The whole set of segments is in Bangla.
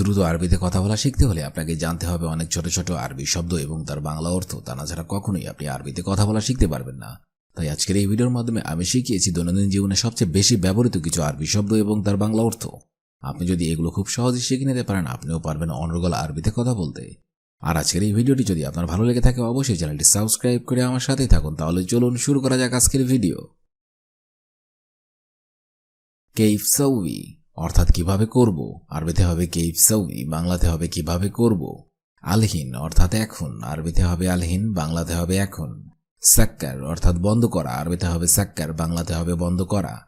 দ্রুত আরবিতে কথা বলা শিখতে হলে আপনাকে জানতে হবে অনেক ছোট ছোট আরবি শব্দ এবং তার বাংলা অর্থ। তা না ছাড়া কখনোই আপনি আরবিতে কথা বলা শিখতে পারবেন না। তাই আজকের এই ভিডিওর মাধ্যমে আমি শিখিয়েছি দৈনন্দিন জীবনে সবচেয়ে বেশি ব্যবহৃত কিছু আরবি শব্দ এবং তার বাংলা অর্থ। আপনি যদি এগুলো খুব সহজে শিখে নিতে পারেন, আপনিও পারবেন অনর্গল আরবিতে কথা বলতে। আর আজকের এই ভিডিওটি যদি আপনার ভালো লেগে থাকে, অবশ্যই চ্যানেলটি সাবস্ক্রাইব করে আমার সাথেই থাকুন। তাহলে চলুন শুরু করা যাক আজকের ভিডিও। কেইফ সৌই অর্থাৎ কীভাবে করব? আরবিতে হবে কেইফ সৌই বাংলাতে হবে কীভাবে করব? আলহিন, অর্থাৎ এখন। আরবিতে হবে আলহিন, বাংলাতে হবে এখন। সাক্কার, অর্থাৎ বন্ধ করা। আরবিতে হবে সাক্কার, বাংলাতে হবে বন্ধ করা।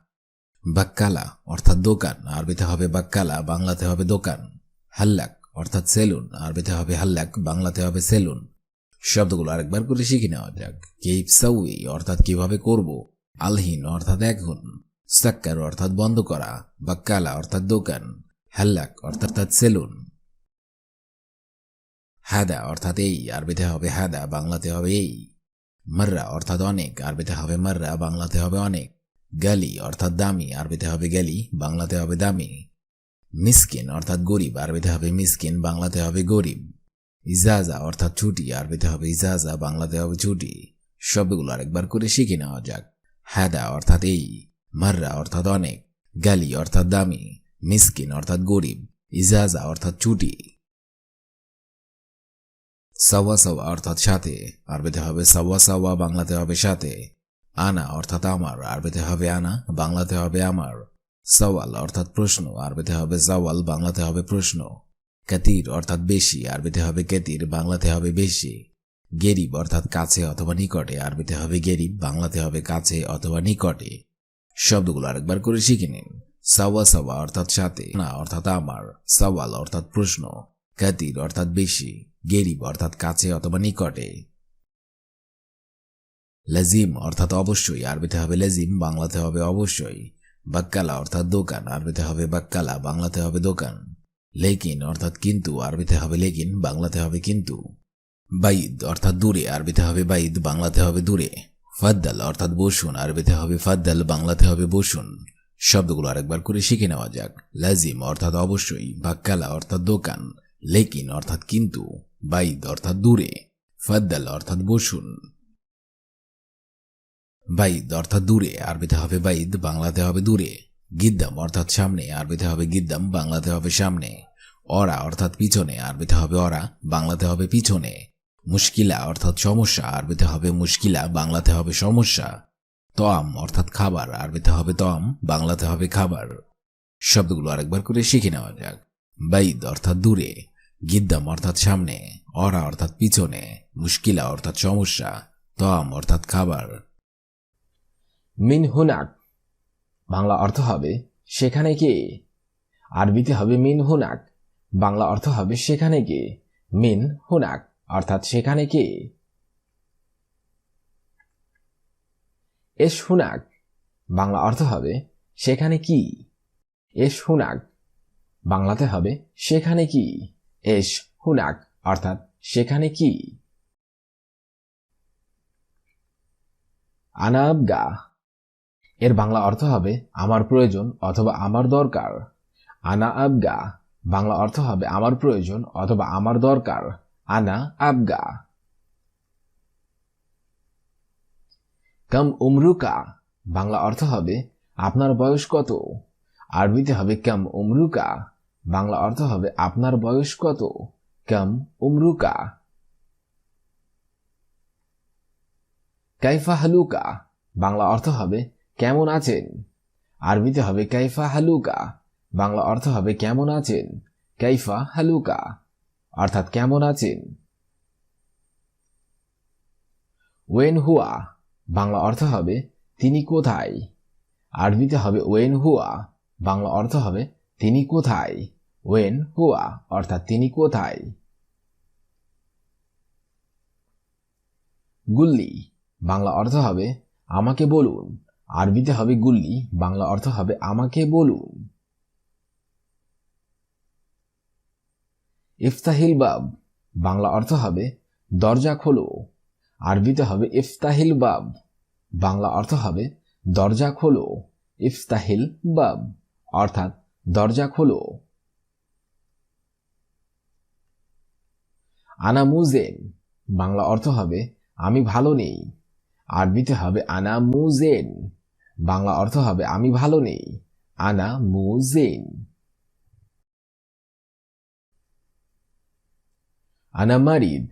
বাক্কালা, অর্থাৎ দোকান। আরবিতে হবে বাক্কালা, বাংলাতে হবে দোকান। হাল্লাক, অর্থাৎ সেলুন। আরবিতে হবে হাল্লাক, বাংলাতে হবে সেলুন। শব্দগুলো আরেকবার করে শিখে নেওয়া যাক। কেইফ সাউই অর্থাৎ কীভাবে করব? আলহিন, অর্থাৎ এখন। সাক্কার অর্থাৎ বন্ধ করা বা কালা অর্থাৎ দোকান, হাল্লাক অর্থাৎ সেলুন। হাদা অর্থাৎ এই, আরবিতে হবে হাদা, বাংলাতে হবে এই। মাররা অর্থাৎ অনেক, আরবিতে হবে মাররা, বাংলাতে হবে অনেক। গালি অর্থাৎ দামি, আরবিতে হবে গালি, বাংলাতে হবে দামি। মিসকিন অর্থাৎ গরিব, আরবিতে হবে মিসকিন, বাংলাতে হবে গরিব। ইজাজা অর্থাৎ ছুটি, আরবিতে হবে ইজাজা, বাংলাতে হবে ছুটি। সবগুলো আরেকবার করে শিখে নেওয়া যাক। হ্যাদা অর্থাৎ এই। মাররা অর্থাৎ অনেক, গালি অর্থাৎ দামি, মিসকিন অর্থাৎ গরিব, ইজাজা অর্থাৎ ছুটি সাওয়া সাওয়া অর্থাৎ সাথে, আরবিতে হবে সাওয়া সাওয়া, বাংলাতে হবে সাথে। আনা অর্থাৎ আমার, আরবিতে হবে আনা, বাংলাতে হবে আমার। সওয়াল অর্থাৎ প্রশ্ন, আরবিতে হবে সওয়াল, বাংলাতে হবে প্রশ্ন। কাতির অর্থাৎ বেশি, আরবিতে হবে কেতির, বাংলাতে হবে বেশি। গেরিব অর্থাৎ কাছে অথবা নিকটে, আরবিতে হবে গেরিব, বাংলাতে হবে কাছে অথবা নিকটে। শব্দগুলো আরেকবার করে শিখে নিন। সাওয়া সাওয়া অর্থাৎ সাথে, না অর্থাৎ আমার। সওয়াল অর্থাৎ প্রশ্ন। কাতির অর্থাৎ বেশি। গেরিব অর্থাৎ কাছে অথবা নিকটে। লাজিম অর্থাৎ অবশ্যই। আরবিতে হবে লাজিম, বাংলাতে হবে অবশ্যই। বাক্কালা অর্থাৎ দোকান। আরবিতে হবে বাক্কালা, বাংলাতে হবে দোকান। লেকিন অর্থাৎ কিন্তু। আরবিতে হবে লেকিন, বাংলাতে হবে কিন্তু। বাইদ অর্থাৎ দূরে। আরবিতে হবে বাইদ, বাংলাতে হবে দূরে। ফাদ্দাল, অর্থাৎ বসুন। আরবিতে হবে ফাদ্দাল, বাংলাতে হবে বসুন। শব্দগুলো আরেকবার করে শিখে নেওয়া যাক। লাজিম অর্থাৎ অবশ্যই বাক্কালা অর্থাৎ দোকান। লেকিন অর্থাৎ কিন্তু, বাইদ অর্থাৎ দূরে। ফাদ্দাল অর্থাৎ বসুন। বাইদ অর্থাৎ দূরে, আরবিতে হবে বাইদ, বাংলাতে হবে দূরে। গিদ্দাম অর্থাৎ সামনে, আরবিতে হবে গিদ্দাম, বাংলাতে হবে সামনে। অরা অর্থাৎ পিছনে, আরবিতে হবে অরা, বাংলাতে হবে পিছনে। মুশকিলা অর্থাৎ সমস্যা, আরবিতে হবে মুশকিলা, বাংলাতে হবে সমস্যা। তম অর্থাৎ খাবার, আরবিতে হবে তম, বাংলাতে হবে খাবার। শব্দগুলো আরেকবার করে শিখে নেওয়া যাক। বাইদ অর্থাৎ দূরে, গিদ্দাম অর্থাৎ সামনে, অরা অর্থাৎ পিছনে, মুশকিলা অর্থাৎ সমস্যা, তম অর্থাৎ খাবার। মিন হুনাক বাংলা অর্থ হবে সেখানে কে আরবিতে হবে মিন হুনাক বাংলা অর্থ হবে সেখানে কে মিন হুনাক অর্থাৎ সেখানে কে? এস হুনাক বাংলা অর্থ হবে সেখানে কি? এস হুনাক বাংলাতে হবে সেখানে কি? এস হুনাক অর্থাৎ সেখানে কি? আনাবগা, এর বাংলা অর্থ হবে আমার প্রয়োজন অথবা আমার দরকার। আনা আবগা বাংলা অর্থ হবে আমার প্রয়োজন অথবা আমার দরকার। আনা আবগা। কাম উমরুকা, বাংলা অর্থ হবে, আপনার বয়স কত? আরবিতে হবে কাম উমরুকা, বাংলা অর্থ হবে, আপনার বয়স কত? কাম উমরুকা। কাইফা হালুকা, বাংলা অর্থ হবে, কেমন আছেন? আরবিতে হবে কাইফা হালুকা, বাংলা অর্থ হবে, কেমন আছেন? কাইফা হালুকা। অর্থাৎ কেমন আছেন? ওয়েন হুয়া, বাংলা অর্থ হবে তিনি কোথায়? আরবিতে হবে ওয়েন হুয়া, বাংলা অর্থ হবে তিনি কোথায়? ওয়েন হুয়া, অর্থাৎ তিনি কোথায়? গুল্লি, বাংলা অর্থ হবে আমাকে বলুন। আরবিতে হবে গুল্লি, বাংলা অর্থ হবে আমাকে বলুন। ইফতাহিল বাব। বাংলা অর্থ হবে, দরজা খোলো। আরবিতে হবে, ইফতাহিল বাব। বাংলা অর্থ হবে, দরজা খোলো। ইফতাহিল বাব। অর্থাৎ, দরজা খোলো। আনা মুজেন বাংলা অর্থ হবে, আমি ভালো নেই। আরবিতে হবে আনা মুজেন বাংলা অর্থ হবে, আমি ভালো নেই। আনা মুজেন আনা মারিদ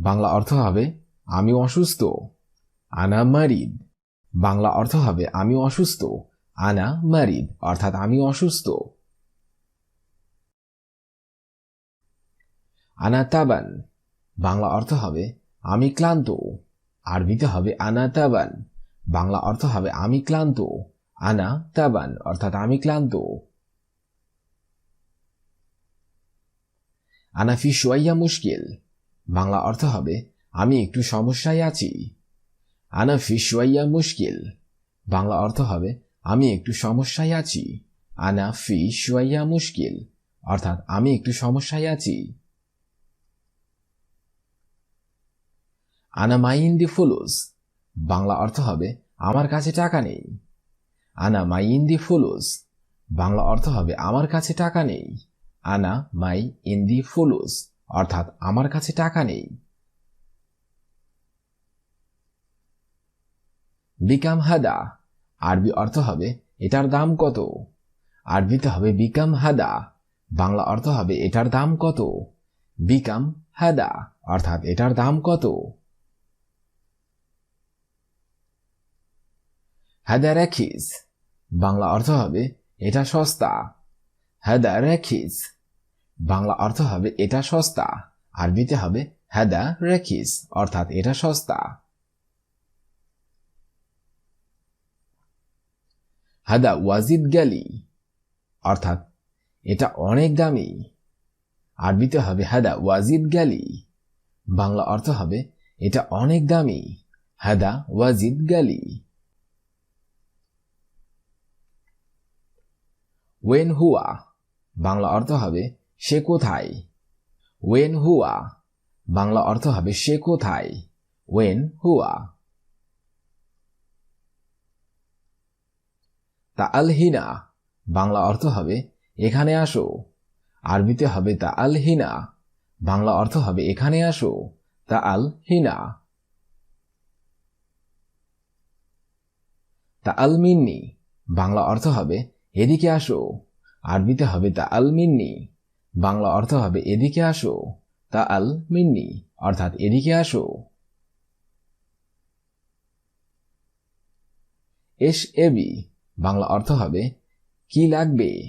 বাংলা অর্থ হবে আমি অসুস্থ। আনা মারিদ বাংলা অর্থ হবে আমি অসুস্থ। আনা মারিদ অর্থাৎ আমি অসুস্থ। আনা তাবান বাংলা অর্থ হবে, আমি ক্লান্ত। আরবিতে হবে আনা তাবান বাংলা অর্থ হবে, আমি ক্লান্ত। আনা তাবান অর্থাৎ, আমি ক্লান্ত। আনা ফি সোয়াইয়া মুশকিল। বাংলা অর্থ হবে, আমি একটু সমস্যায় আছি। আনা ফি সোয়াইয়া মুশকিল। বাংলা অর্থ হবে, আমি একটু সমস্যায় আছি। আনা ফি মুশকিল, অর্থাৎ আমি একটু সমস্যায় আছি। আনা মাইন দি ফুলুস। বাংলা অর্থ হবে, আমার কাছে টাকা নেই। আনা মাইন দি ফুলুস। বাংলা অর্থ হবে, আমার কাছে টাকা নেই। আনা, মাই ইন দি ফুলুস। অর্থাৎ আমার কাছে টাকা নেই। বিকাম হাদা। আরবি অর্থ হবে, এটার দাম কত? আরবিতে হবে বিকাম হাদা। বাংলা অর্থ হবে, এটার দাম কত? বিকাম হাদা, অর্থাৎ এটার দাম কত? হাদা রাখিস বাংলা অর্থ হবে, এটা সস্তা। হাদা রেখিস। বাংলা অর্থ হবে এটা সস্তা, আরবিতে হবে হাদা রেখিস, অর্থাৎ এটা সস্তা। হাদা ওয়াজিদ গ্যালি অর্থাৎ এটা অনেক দামি। আরবিতে হবে হাদা ওয়াজিদ গ্যালি বাংলা অর্থ হবে এটা অনেক দামি। হাদা ওয়াজিদ গ্যালি ওয়েন হুয়া বাংলা অর্থ হবে সে কোথায়? ওয়েন হুয়া বাংলা অর্থ হবে সে কোথায়? ওয়েন হুয়া তা আলহিনা বাংলা অর্থ হবে এখানে আসো। আরবিতে হবে তা আলহিনা বাংলা অর্থ হবে এখানে আসো। তা আল হিনা তা আল মিন্নি বাংলা অর্থ হবে এদিকে আসো। আরবিতে হবে তা আল মিন্নি। বাংলা অর্থ হবে এদিকে আসো, তা আল মিন্নি, অর্থাৎ এদিকে আসো। এস এবি বাংলা অর্থ হবে কি লাগবে।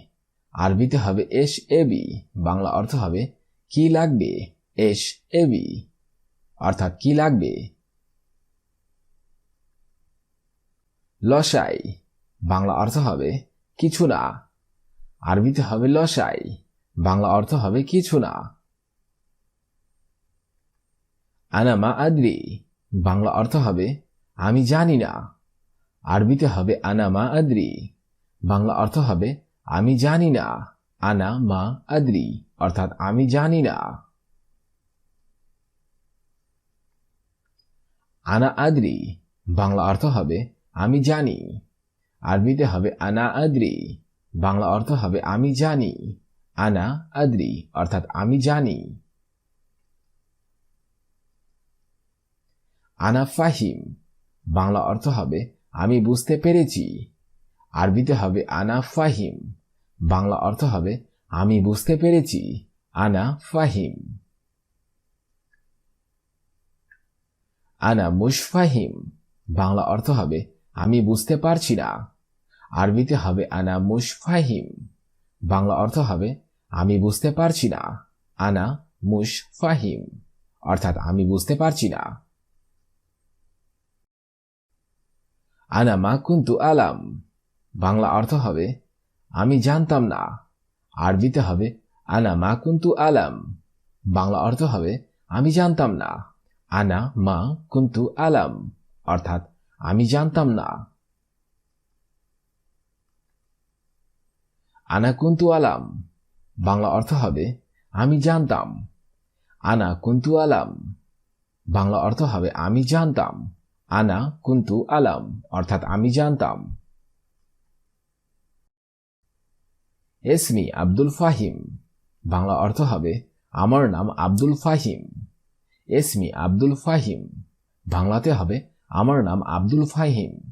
আরবিতে হবে এস এবি বাংলা অর্থ হবে কি লাগবে। এস এবি অর্থাৎ কি লাগবে। লসাই, বাংলা অর্থ হবে কিছু না। আরবিতে হবে লসাই, বাংলা অর্থ হবে কিছু না। আনামা আদ্রি, বাংলা অর্থ হবে, আমি জানি না। আরবিতে হবে আনামা আদ্রি, বাংলা অর্থ হবে, আমি জানি না। আনা মা আদ্রি, অর্থাৎ আমি জানি না। আনা আদ্রি, বাংলা অর্থ হবে, আমি জানি। আরবিতে হবে আনা আদ্রি বাংলা অর্থ হবে আমি জানি, আনা আদ্রি, অর্থাৎ আমি জানি। আনা ফাহিম, বাংলা অর্থ হবে আমি বুঝতে পেরেছি। আরবিতে হবে আনা ফাহিম, বাংলা অর্থ হবে আমি বুঝতে পেরেছি, আনা ফাহিম। আনা মুশফাহিম, বাংলা অর্থ হবে আমি বুঝতে পারছি না। আরবিতে হবে আনা মুশফাহিম। বাংলা অর্থ হবে, আমি বুঝতে পারছি না। আনা মুশফাহিম। অর্থাৎ, আমি বুঝতে পারছি না। আনা মা কুন্তু আলাম। বাংলা অর্থ হবে, আমি জানতাম না। আরবিতে হবে, আনা মা কুন্তু আলাম। বাংলা অর্থ হবে, আমি জানতাম না। আনা মা কুন্তু আলাম। অর্থাৎ, আমি জানতাম না। আনা কুন্তু আলাম বাংলা অর্থ হবে, আমি জানতাম। আনা কুন্তু আলাম বাংলা অর্থ হবে, আমি জানতাম। আনা কুন্তু আলাম অর্থাৎ আমি জানতাম। এসমি আব্দুল ফাহিম। বাংলা অর্থ হবে, আমার নাম আব্দুল ফাহিম। এসমি আব্দুল ফাহিম। বাংলাতে হবে, আমার নাম আব্দুল ফাহিম।